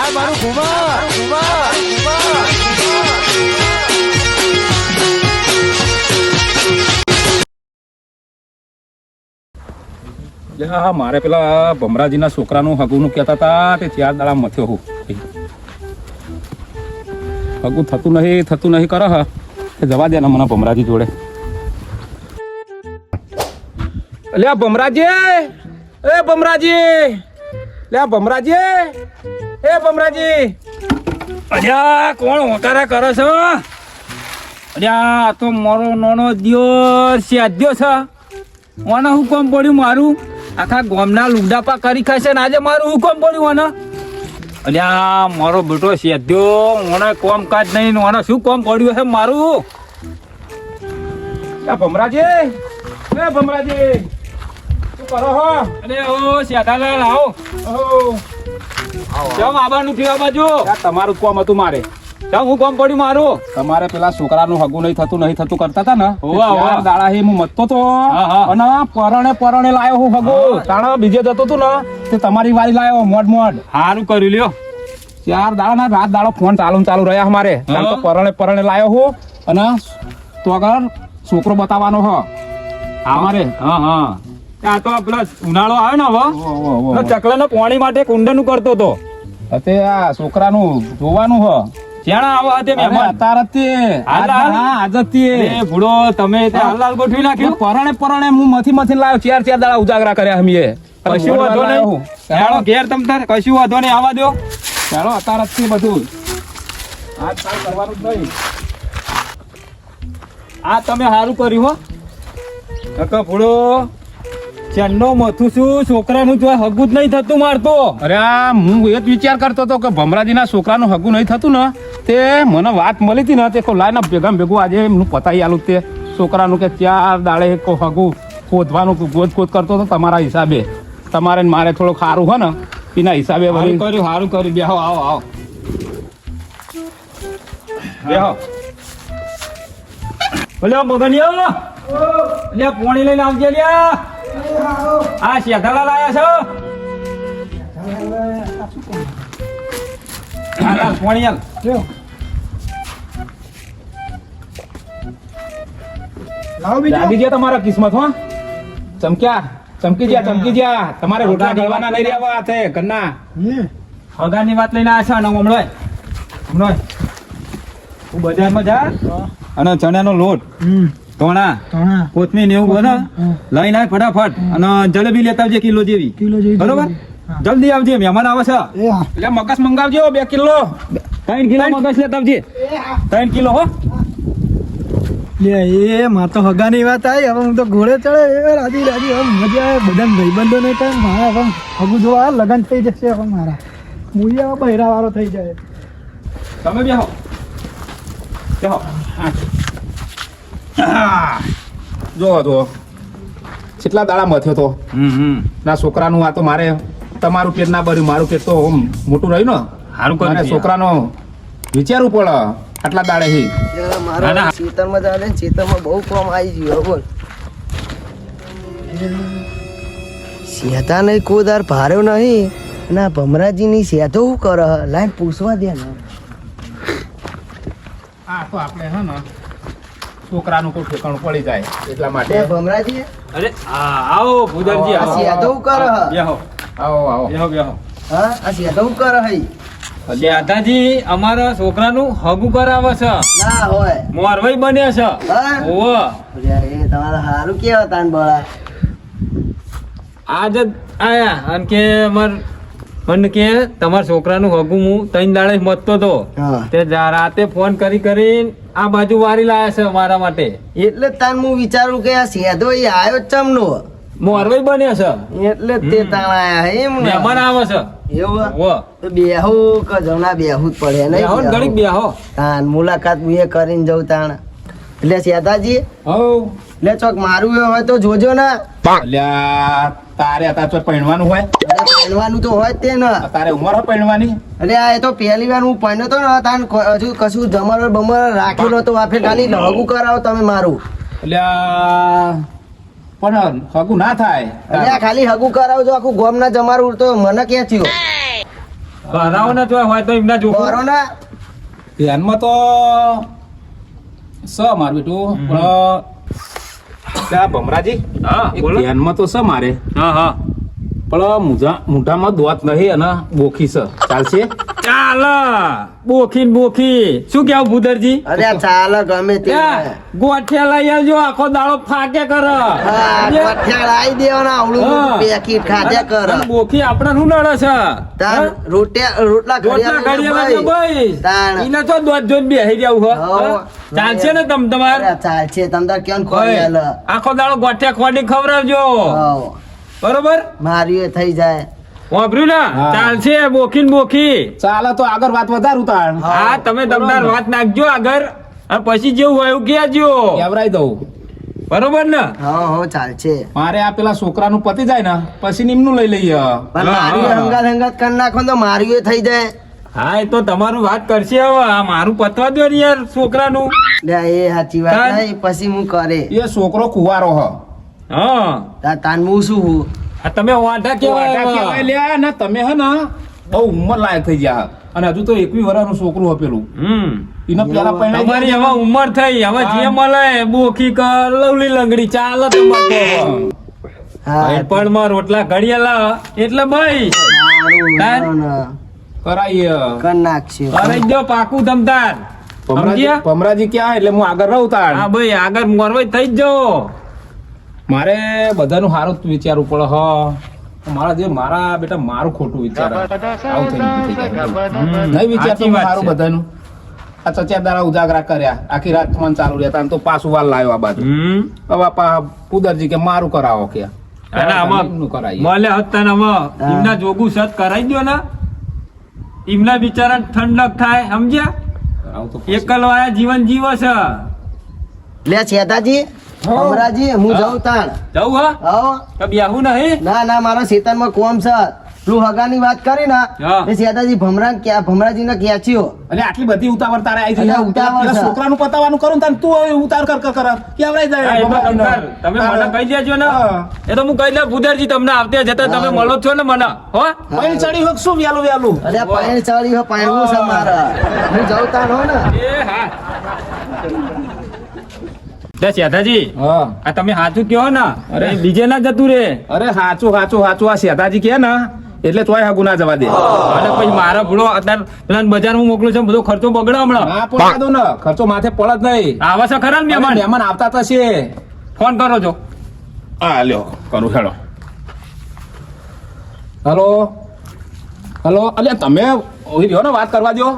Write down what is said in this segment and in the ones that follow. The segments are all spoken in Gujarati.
આ મારું ઘુમા મારે પેલા ભમરાજીના છોકરાનું હગુનું કહેતા હતા, તે ચાર દાડા મથ્યો હું. હગું થતું નહીં થતું નહીં, કરે, હા. જવા દે મને ભમરાજી જોડે. લ્યા ભમરાજી! એ ભમરાજી! લ્યા ભમરાજી! એ ભમરાજી. અલ્યા કોણ હોકારા કરો છો અલ્યા આ તો મારો નાનો દિયો સ્યાદ્યો છે. ઓને હું કોમ પડ્યું મારું? આખા ગોમના લુગડાપા કરી ખાશે ને આજે મારું હુકમ કોમ પડ્યું ઓને? અલ્યા મારો બેટો સેદ્યો ઓને કોમ કાજ નહીં ઓને શું કોમ પડ્યું છે મારું? ભમરાજી. એ ભમરાજી. શું કરો હો? અરે ઓ સેદાલાલ આવો. ઓહો. કેમ આવવાનું થયું આ બાજુ. તમારું કોમ હતું મારે. ચમ હું કોમ પડ્યું મારું. તમારે પેલા છોકરાનું હગું નહીં થતું નહીં થતું કરતા હતા ને. દાડા હે હું મતતો તો. અને પરણે પરણે લાયો હું હગું. તાણા બીજે જતો તું ને? તે તમારી વારી લાયો મોડ મોડ સારું કર્યું લ્યો. ચાર દાડા ના રાત દાડો ફોન ચાલુ ચાલુ રહ્યા અમારે પરણે પરણે લાયો હું. અને તો આગળ છોકરો બતાવવાનો હ. અમારે હા હા. આ તો પેલા ઉનાળો આવે ને હવે ચકલા ઓહો. પાણી માટે કુંડનું કરતો તો તે આ છોકરાનું જોવાનું હ. જ્યાં આવો અરે મહેમાન. તારતી જ તે હાલ, હાલ. હા આજ એ ભૂડો તમે તે હાલ હાલ ગોઠવી નાખ્યું. પરણે પરણે હું મથી મથી લાવ્યો ચાર ચાર દાડા ઉજાગરા કર્યા અમે કશું વાંધો નહીં. ચાલો ઘેર તમ તાર કશું વાંધો નહીં આવા દો ચાલો અત્યારે બધું. આજ કાલ કરવાનું જ નહીં. આ તમે સારું કર્યું હો. કાકા ભૂડો ચન્નો મથું છું છોકરાનું જો હગું જ નહીં થતું મારતો અરે આ હું એ જ વિચાર કરતો હતો કે ભમરાજીના છોકરાનું હગું નહીં થતું ને તે મને વાત મળી હતી ને તે કો લાઈને ભેગા ભેગું આજે એમનું પતાઈ આલું તે છોકરાનું કે ચાર દાડે કો હગું ખોદવાનું ગોદ ખોદ કરતો હતો તમારા હિસાબે. તમારે ને મારે થોડું સારું હોય ને એના હિસાબે કર્યું સારું કર્યું. બેહો આવો આવો. બેહો. ભલે મગનિયો. લે પોણી લઈને આવજે લ્યા. આ શેધાડા લાયા છો? હાલ, હાલ, પોણી લાગી ગયા તમારા કિસ્મત હો. ચમક્યા ચમકી જ્યા ચમકી જ્યા તમારે રોટલા ગળવાના નહીં રહેવા છે કન્ના હગાની વાત લઈને આવ્યા છે અને હમણાં હમણાં હું બજારમાં જા. અને ચણાનો લોટ. ધોણા કોથમીર ને એવું બધું લઈને આય ફટાફટ અને જલેબી લેતા આવજે કિલો જેવી. બરોબર? જલ્દી આવજે મહેમાન આવે છે. એટલે મગસ મંગાવજો બે કિલો. ત્રણ કિલો મગસ લેતા આવજે. ત્રણ કિલો હો. લે એ માર તો હગાની વાત આવી. હવે હું તો ઘોડે ચડે એ રાજી રાજી. હવે મજા આવે. બધા ભાઈબંધો ને ટાઈમ મારા હવે હગું જોવા લગન થઈ જશે હવે મારા. હું હવે બહેરા વાળો થઈ જાય. તમે બેહો. બેહો. હા. જો તો. કેટલા દાડા મથ્યો તો? હમ હમ. ના છોકરાનું આ તો મારે તમારું પેટ ના ભર્યું મારું પેટ તો મોટું રહ્યું ને. સારું કરે છોકરાનો વિચારવું પડે આટલા દાડે હી. ચેતનમાં ના. ચાલે ને ખેતરમાં બહુ કોમ આવી ગયું બોલ. શેતા નહીં કોદાર ભાર્યો નહીં. અને આ ભમરાજીની શેતો શું કરે? લાઈન પૂછવા દે ને. આ તો આપણે હે ને. છોકરાનું કોઈ ઠેકાણું પડી જાય એટલા માટે. ભમરાજી. અરે આવો ભૂદરજી આવો. શું કરે બેહો આવો આવો. બેહો બેહો હા. આ શેતો કર કરે હઈ દાદાજી અમારા છોકરાનું હગું કરાવે છે. ના હોય. મોરવાઈ બને છે. ઓવો એ તમારે સારું કેવા તાન બળા. આજ આયા અને કે અમાર મને કે તમારા છોકરાનું હગું હું ત્રણ દાડે મતતો તો. તે રાતે ફોન કરી કરીને આ બાજુ વારી લાયા છે મારા માટે. એટલે તાન હું વિચારું કે આ સેધો એ આવ્યો ચમનો. મોરવાઈ બન્યો છે. એટલે તે તાણ આયા એમ ને. મહેમાન આવે છે. એવું બેહું કે જમણા બેહું જ પડે બેહો ને નહીં ઘડીક બેહો. તાન મુલાકાત હું એ કરીને જઉં તાણ. એટલે સેધાજી હવ. એટલે ચોક મારું હોય તો જોજો ને. અલ્યા તારે અત્યારે પહેણવાનું હોય. પહેણવાનું પહેરવાનું તો હોય તે ને. તારે ઉંમર હોય પહેણવાની? અરે આ એ તો પહેલી વાર હું પહેર્યો તો ને તાન હજુ કશું જમર બમર રાખેલો તો વાફે ખાલી લગુ કરાવો તમે મારું. એટલે પણ હગું ના થાય. અરે આ ખાલી હગું કરાવજો આખું ગોમ ના જમારું તો મને ક્યાં થયો? કરાવો ને તોય હોય તો એમના જો કરો ને ધ્યાનમાં તો સ મારું બેટું પણ ત્યાં ભમરાજી? હા બોલો. ધ્યાનમાં તો છે મારે. હા હા. પણ મોઢામાં દોત નહીં અને બોખી છે. ચાલશે? ચાલ. બોખી ને બોખી. શું કેવું ભૂદરજી? અરે ચાલે ગમે તે. ગોઠિયા લઈ આવજો આખો દાડો ફાકે કર. ગોઠિયા લાવી દેવાના આવડું પેકીટ મોટું કર. બોખી આપણે શું નડે છે? તાર? રોટિયા રોટલા ઘડિયા ઘડિયાળ ભાઈ. એને તો દોધ જોન બેહી જાવ હો. ચાલશે ને તમ તમાર? ચાલશે તમ તાર કેમ ઓય, આખો દાડો ગોઠિયા ખોડી ખવડાવજો. હોવ. બરોબર? માર્યું એ થઈ જાય. વાપર્યું ને? ચાલશે બોખી ને બોખી. ચાલે તો આગળ વાત વધારું તાણ હા તમે તમતાર વાત નાખજો આગળ. અને પછી જેવું હોય એવું કહેજો. કેવરાઈ દઉં. બરોબર ને? હા હો ચાલશે. મારે આ પેલા છોકરાનું પતી જાય ને પછી નિમનું લઈ લઈએ. મારી. હંગાત હંગાત કરી નાખો તો મારી એ થઈ જાય. હા એ તો તમારું વાત કરશે હવે. આ મારું પતવા દો ને યાર છોકરાનું. એ સાચી વાત. પછી હું કરે. એ છોકરો કુવારો હ. હા. તાન હું શું હું? તમે વાંઢા કેવાય લ્યા ને તમે હે ને બહુ ઉંમર લાયક થઈ ગયા. અને હજુ તો એકવી વર્ષનું છોકરું હપેલું. હમ. એને પેલા પહેલા તમારી હવે ઉંમર થઈ. હવે જે. મળે બોખી કર લવલી લંગડી ચાલે તમારે પણ માં રોટલા ઘડિયાલા એટલે ભાઈ. કર નાખશે. પાકું સમજ્યા? ભમરાજી ક્યાં? એટલે હું આગળ રહું તાર હા ભાઈ આગળ મોરવાઈ થઈ જ જાઓ મારે બધાનું સારું જ વિચારવું પડે હ. મારા જે મારા બેટા મારું ખોટું વિચાર. આવું થઈ ગયું નહીં વિચારતો છે. બધાનું. આ ચચિયાદારા ઉજાગરા કર્યા. આખી રાત ફોન ચાલુ રહેતા તો પાછું વાલ લાવ્યો આ બાજુ. હવે પા પુદરજી કે મારું કરાવો કે. અને આમાં મળે હતા ને આમાં એમના જોગું સત કરાવી દો ને. એમના બિચારા ઠંડક થાય સમજ્યા? એકલવાયા જીવન જીવો છે. લે છેતાજી અમરાજી હું જાઉં તાણ. જાઉં હા? હો. તો બ્યાહું નહીં? ના ના મારા ખેતરમાં કોમ છે. પેલું હગાની વાત કરી ને હા. એ સેતાજી ભમરા ક્યાં ભમરાજી ને ક્યાંચ્યો એટલે આટલી બધી ઉતાવળ તારે આવી અલ્યા, ઉતાવળ છોકરાનું પતાવાનું કરું તને તું હવે ઉતાર કર કર કર. કેવડાઈ જાય હા, તમે મને કહી દેજો ને. એ તો હું કહી દઉં ભૂદેરજી તમને આવતે જતા તમે હા. મળો છો ને મને. હો? પાણી ચડી હોક શું વ્યાલું વ્યાલું? અરે પાણી ચડી હો પાણી છે મારા? હું જાઉં તાણ હો ને. એ હા. દે શેઠાજી આ તમે સાચું કહો ને અરે. બીજે ના જતું રે. અરે સાચું હાચું હાચું આ શેતાજી કે ને એટલે તોય હગું ના જવા દે. અને પછી મારા ભૂલો અત્યારે પેલા મોકલું છું બધો ખર્ચો બગડે હમણાં. હા દો ને ખર્ચો માથે પડત નહીં. આવા છે ખરા મહેમાન? મહેમાન આવતા તો ફોન કરો છો હા લ્યો કરું હેડો. હલો? હલો? અલ્યા તમે ઓય રહ્યો ને વાત કરવા દો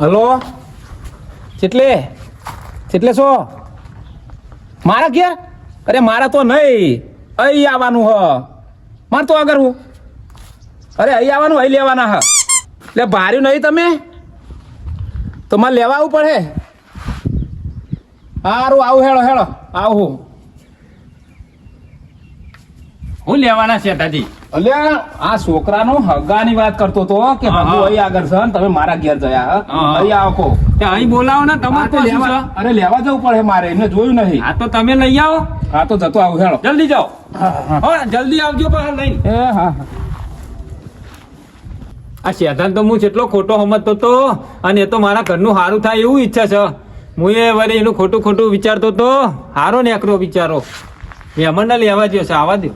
હલો? કેટલે? કેટલે છો? મારા ઘેર? અરે મારા તો નહીં. અહીં આવવાનું હ. મારે તો આગળ હું. અરે અહીં આવવાનું, અહીં લેવાના હ. એટલે ભાર્યું નહીં તમે? તો મારે લેવા આવવું પડે. સારું આવું હેળો હેળો. આવું હું. લેવાના શેઠાજી અલ્યા આ છોકરાનો હગાની વાત કરતો તો કે હા, અહીં આગળ છે તમે મારા ઘેર જયા. અહીં આવો. અહીં બોલાવો ને તમારે તો લેવા? અરે લેવા જવું પડે મારે એમને જોયું નહીં. આ તો તમે લઈ આવો. હા તો જતો આવું હેડો જલ્દી જાઓ. જલ્દી આવજો બહાર લઈને. એ હા આ શેધાન તો હું જેટલો ખોટો સમજતો તો અને એ તો મારા ઘરનું સારું થાય એવું ઈચ્છા છે. હું એ વરે એનું ખોટું ખોટું વિચારતો તો હારો નેકરો વિચારો મહેમાન ના લેવા જ્યો છે આવા દો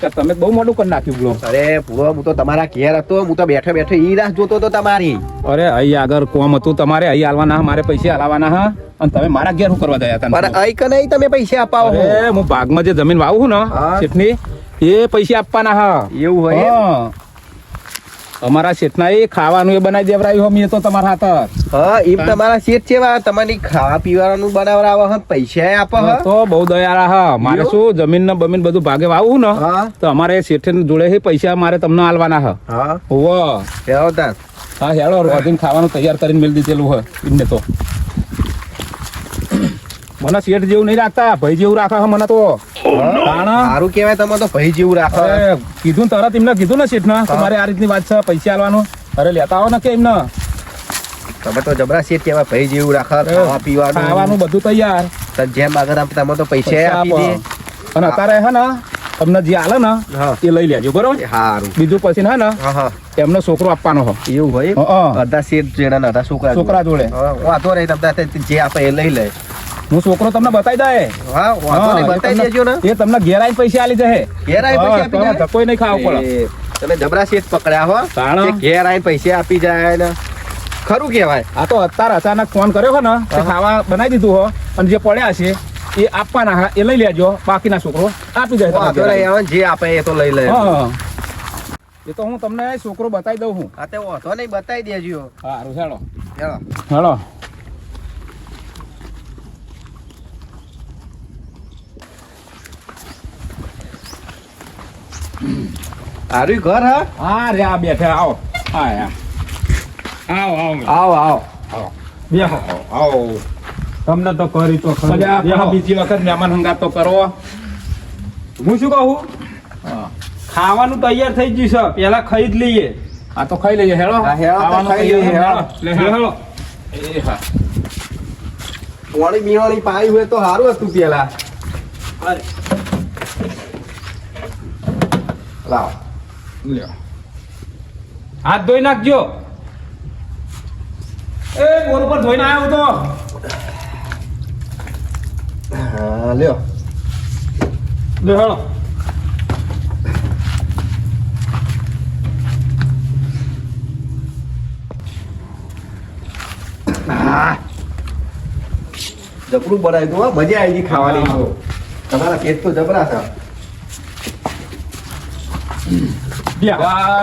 કે તમે બહુ મોટું કરી નાખ્યું બોલો અરે પૂરો હું તો તમારા ઘેર હતો હું તો બેઠો બેઠો ઈ રાહ જોતો હતો તમારી અરે અહીં આગળ કોમ હતું તમારે અહીં હાલવાના મારે પૈસા હાલવાના હા અને તમે મારા ઘેર શું કરવા ગયા પણ હતા અહીં કે નહીં તમે પૈસા અપાવો? હું બાગમાં જે જમીન વાવું છું ને. એ પૈસા આપવાના હા એવું હોય. અમારા શેઠના એ ખાવાનું એ બનાવી દેવરાયું એ તો તમારા હાથ. હા એમ તમારા શેઠ છે તમારી ખાવા પીવાનું બનાવરાવ હ પૈસા આપે હ. તો બહુ દયાળા હ. મારે શું જમીન ને બમીન બધું ભાગે વાવું ને તો અમારે શેઠ જોડે હે પૈસા મારે તમને આલવાના હ. હા. ઓવો હેલો તાર હા હેડો રોધીને ખાવાનું તૈયાર કરીને મેળ દીધેલું હ એમને તો. મને શેઠ જેવું નહીં રાખતા ભાઈ જેવું રાખા હ મને તો. સારું કેવાય તમે તો ભાઈ જેવું રાખો. કીધું તરત એમને કીધું ને શેઠ ને મારે આ રીતની વાત છે પૈસા આલવાનું. અરે લેતા આવો ને કે એમને. તમે તો જબરા શેઠ કહેવાય ભાઈ જેવું રાખો ખાવા પીવાનું. ખાવાનું બધું તૈયાર. તો જેમ આગળ આપ તમે તો પૈસા આપી દે. અને અત્યારે હે ને તમને જે આલે ને. એ લઈ લેજો બરોબર? સારું બીજું પછી ને ને હા હા. એમનો છોકરો આપવાનો હો. એવું હોય. અડધા શેઠ જેડા અડધા છોકરા છોકરા જોડે. વાંધો નહીં તમને જે આપે એ લઈ લે. હું છોકરો તમને બતાવી દે. હા વાંધો નહીં બતાવી દેજો ને. એ તમને ઘેર પૈસા આલી જશે. ઘેરાઈ પૈસા આપી જાય? ધક્કોય નહીં ખાવો પડે. તમે જબરા શેઠ પકડ્યા હો. કે ઘેર પૈસા આપી જાય ને. ખરું કહેવાય. આ તો અત્યારે અચાનક ફોન કર્યો હો ને ખાવા બનાવી દીધું હો અને જે પડ્યા છે એ આપવાના હા, એ લઈ લેજો બાકીના છોકરો આપી જાય જે આપે એ તો લઈ લે. એ તો હું તમને છોકરો બતાવી દઉં હું. હા તે વાંધો નહીં બતાવી દેજો. સારું હેડો. ચાલો. હેડો. હારું ઘર હા? હા રે આ બેઠે આવો. હા. આવો આવો આવો. આવો આવો. બેહો. આવો તમને તો કરી તો બીજી વખત મહેમાન હંગાત તો કરો. હું શું કહું? ખાવાનું તૈયાર થઈ ગયું છે. પેલા ખરીદ જ લઈએ. આ તો ખાઈ લઈએ હેડો હા, હેડો તો ખાવાનું ખાઈ ખાઈ લઈએ, હેડો. લે, હેડો. બેહો. એ હા. પોણી હોય તો સારું હતું પેલા લાવો. લ્યો. હાથ ધોઈ નાખજો. એ બોર ઉપર ધોઈને આવ્યો તો હા લ્યો. બેહો જબરું બનાવ્યું મજા આવી ગઈ ખાવાની. તમારા પેટ તો જબરા છે આ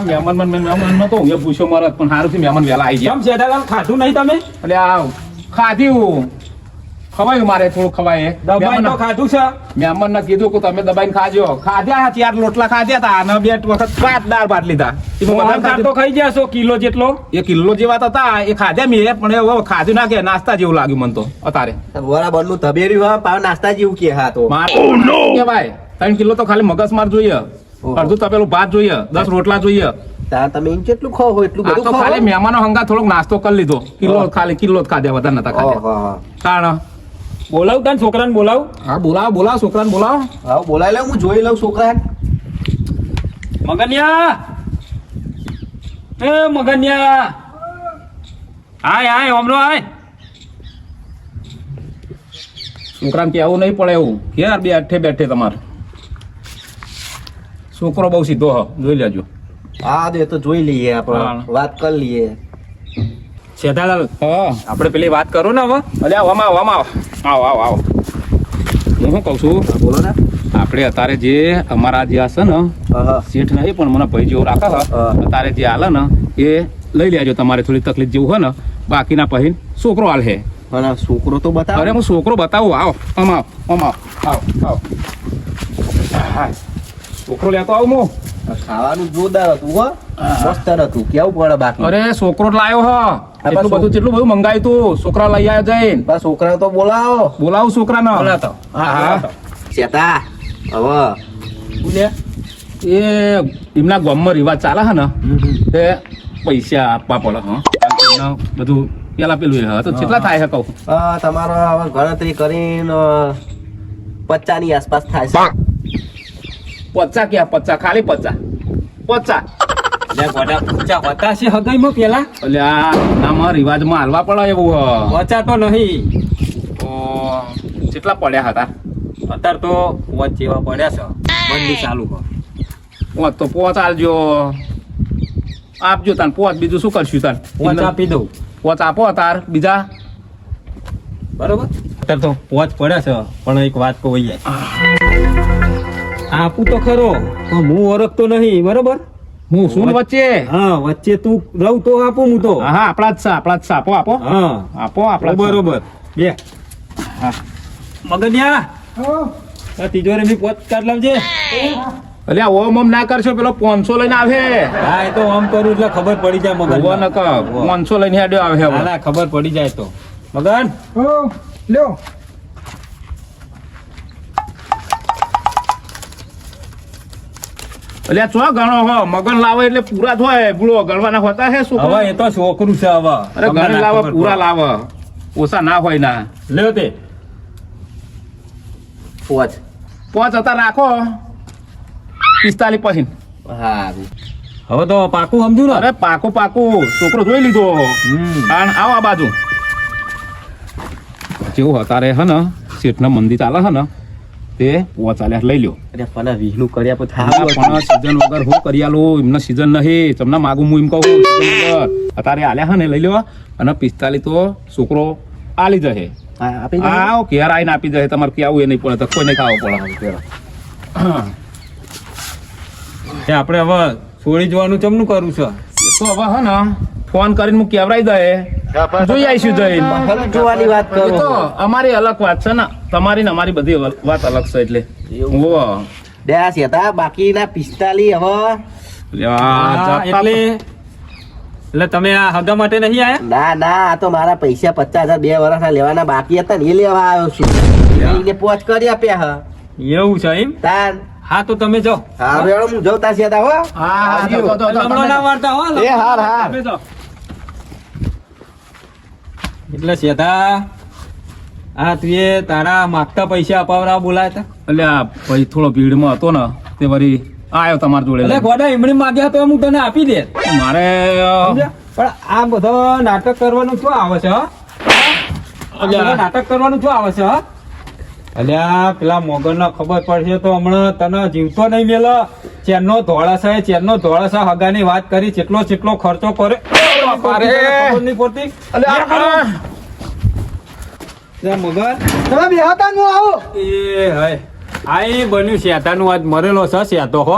મહેમાન મન મહેમાનમાં તો હું પૂછ્યો મારે પણ સારું થી મહેમાન વહેલા આવી ગયા. કેમ ખાધું નહીં તમે? એટલે આ ખાધ્યું. ખવાયું મારે થોડું ખવાય. દબાઈ તો ખાધું છે. મહેમાન કીધું કે તમે દબાઈને ખાજો. ખાધ્યા ચાર લોટલા ખાધ્યા હતા. અને બે વખત પાંચ દાળ ભાત લીધા. એમાં વધારે મોહનથાળ તો ખાઈ ગયા છો કિલો જેટલો? એ કિલ્લો જેવા તો હતા. એ ખાધ્યા મેં પણ હવે ખાધું ના કે નાસ્તા જેવું લાગ્યું મને તો અત્યારે બરાબરનું તબેર્યું પાવ નાસ્તા જેવું કે હા તો. કેવાય ત્રણ કિલો તો ખાલી મગજ માર જોઈએ. અડધું તપેલું ભાત જોઈએ દસ રોટલા જોઈએ. તમે જેટલું ખાવ હોય એટલું બધું ખાલી મહેમાનો હંગા થોડોક નાસ્તો કરી લીધો. કિલો ખાલી કિલો જ ખાધ્યા વધારે નતા ખાધ્યા કારણ બોલાવ તાન છોકરાને બોલાવ. હા બોલાવો બોલાવો છોકરાને બોલાવો. હા બોલાવી લઉં હું જોઈ લઉં છોકરા મગનિયા! એ મગનિયા! હાય હાય ઓમરો હાય છોકરાને કહેવું નહીં પડે એવું. ક્યાં બેઠે બેઠે તમારે. છોકરો બહુ સીધો હ જોઈ લેજો. હા તો એ તો જોઈ લઈએ આપણે. વાત કરી લઈએ. શેઠાલાલ હા. આપણે પેલી વાત કરો ને હવે? અલ્યા આવામાં આવો આવો આવો. આવો આવો હું શું કહું છું? બોલો ને. આપણે અત્યારે જે અમારા જે હશે ને. શેઠ નહીં પણ મને ભાઈ જેવું રાખે અત્યારે જે હાલે ને એ લઈ લેજો તમારે થોડી તકલીફ જેવું હોય ને બાકીના પછી છોકરો હાલ હે પણ છોકરો તો બતાવો. અરે હું છોકરો બતાવું. આવો આમ આવો આમ આવો આવો આવો. છોકરો લેતો આવું હું? ખાવાનું જોરદાર હતું હો. મસ્ત હતું. કેવું પડે બાકી? અરે છોકરો લાયો હ. એટલું બધું કેટલું બધું મંગાવ્યું તું છોકરા લઈ આવ્યો જઈને. બસ છોકરા તો બોલાવો. બોલાવો છોકરાને. બોલાતો. હા હા. ચેતા હવે. બોલે એ એમના ગામમાં રિવાજ ચાલે છે ને? તે પૈસા આપવા પડે હા. બધું પેલા પેલું એ હા. તો કેટલા થાય છે કહું? તમારો હવે ગણતરી કરીને પચાની આસપાસ થાય છે. પચાસ ક્યાં? પચા ખાલી પચા. પચા. લે ગોડા પૂછા હોતા છે હગાઈમાં પેલા. એટલે આ નામાં રિવાજમાં હાલવા પડે એવું પચા તો નહીં. તો કેટલા પડ્યા હતા? અત્યારે તો પોચ જેવા પડ્યા છે. ચાલુ કર પોચ તો પોચ આલજો આપજો તાન પોચ. બીજું શું કરશું તાન પોચ આપી દઉં. પોચ આપો તાર. બીજા? બરોબર? અત્યારે તો પોચ પડ્યા છે પણ એક વાત કહું અહીંયા. આપું તો ખરો પણ હું ઓળખતો નહીં બરોબર? હું શું વચ્ચે હા વચ્ચે તું રહું તો આપું હું તો. હા હા આપણા જ છે આપણા જ સા આપો આપો. હા. આપો આપણા બરોબર. બે. મગનિયા હા. તિજોરી ની પોત કાઢ લાવજે. અલ્યા ઓમ ઓમ ના કરશો પેલો પોનસો લઈને આવે. હા એ તો ઓમ કરું એટલે ખબર પડી જાય મગન પોનસો લઈને આડ્યો આવે ખબર પડી જાય તો. મગન? હો લ્યો. અલ્યા ચો ગણો હો? મગન લાવે એટલે પૂરા થાય. બુળો ગણવાના હોતા હે શું હવે એ તો છોકરું છે હવે. અરે ગણ લાવે પૂરા લાવે. ઓછા ના હોય ના. લ્યો તે. પોચ. પોચ હતા રાખો. પિસ્તાલીસ પછી હા હવે તો પાકું સમજુ ને? અરે પાકું પાકું. છોકરો જોઈ લીધો. કારણ આવો આ બાજુ. જેવું અત્યારે હે ને શેઠના મંદિર ચાલે હે ને. તે ચાલ્યા લઈ લ્યો. અરે પણ વિહનું કર્યા પછી પણ સીઝન વગર હું કરી આલું? એમને સીઝન નહીં. તમને માગું હું એમ કહું સીઝન વગર. અત્યારે આલ્યા હે ને લઈ લ્યો. અને પિસ્તાલીસ તો છોકરો આલી જશે. આવો ઘેર આવીને આપી જશે તમારે ક્યાં આવું એ નહીં પડે. તો કોઈ નહીં ખાવો પડે. એ આપણે હવે છોડી જવાનું ચમનું કરવું છે? એ તો હવે હે ને ફોન કરીને હું કેવરાઈ દે જોઈ આવીશું જઈને જોવાની વાત કરો. તો અમારી અલગ વાત છે ને. તમારી ને અમારી બધી વાત અલગ છે એટલે. એવું? બે આ બાકીના પિસ્તાલી હવે હા, એટલે એટલે તમે આ હગા માટે નહીં આયા? ના ના આ તો મારા પૈસા પચાસ હજાર બે વર્ષના લેવાના બાકી હતા ને એ લેવા આવ્યો છું. એને પોચ કરી આપ્યા હા. એવું છે એમ? તાર. હા તો તમે જાઓ. હા વેળો હું જવતા શેતા હો. હા, હા, લમણો ના વાળતા હો એ હાર, હાર. એટલે સીધા આ તુએ તારા માગતા પૈસા અપાવરા બોલાયા એટલે આ ભાઈ થોડો ભીડમાં હતો ને તે વળી આયો તમારા જોડે એટલે. ગોડા એમણે માગ્યા તો હું તને આપી દે મારે પણ આ બધો નાટક કરવાનું શું આવે છે હા? નાટક કરવાનું શું આવે છે હા? અલ્યા પેલા મોગર ખબર પડશે તો હમણાં તને જીવતો નહીં મેલો. ચેનનો ધોળાસા એ ચેનનો ધોળાસા હગાની વાત કરી જેટલો જેટલો ખર્ચો કરે નહીં પડતી. મગર તમે બેહતા હું આવો? એ હાય. આ બન્યું શેતાનું આજ મરેલો છે શેતો હો.